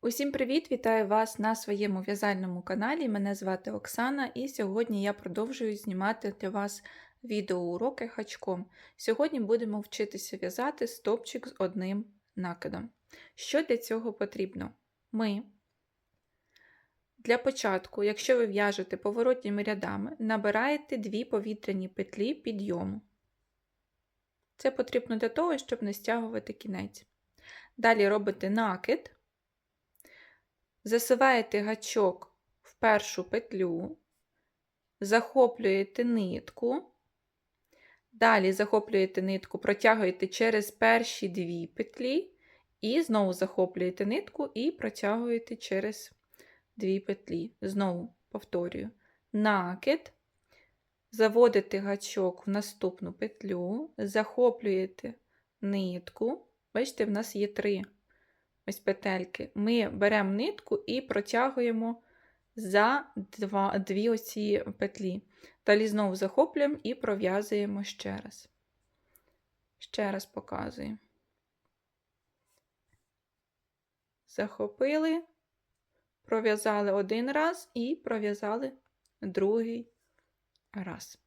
Усім привіт! Вітаю вас на своєму в'язальному каналі. Мене звати Оксана, і сьогодні я продовжую знімати для вас відеоуроки хачком. Сьогодні будемо вчитися в'язати стопчик з одним накидом. Що для цього потрібно? Ми для початку, якщо ви в'яжете поворотніми рядами, набираєте дві повітряні петлі підйому. Це потрібно для того, щоб не стягувати кінець. Далі робите накид. Засиваєте гачок в першу петлю, захоплюєте нитку, далі захоплюєте нитку, протягуєте через перші дві петлі, і знову захоплюєте нитку і протягуєте через дві петлі. Знову повторюю: накид, заводите гачок в наступну петлю, захоплюєте нитку. Бачите, в нас є три ось петельки, ми беремо нитку і протягуємо за два, дві оці петлі. Далі знову захоплюємо і пров'язуємо ще раз. Ще раз показую. Захопили, пров'язали один раз і пров'язали другий раз.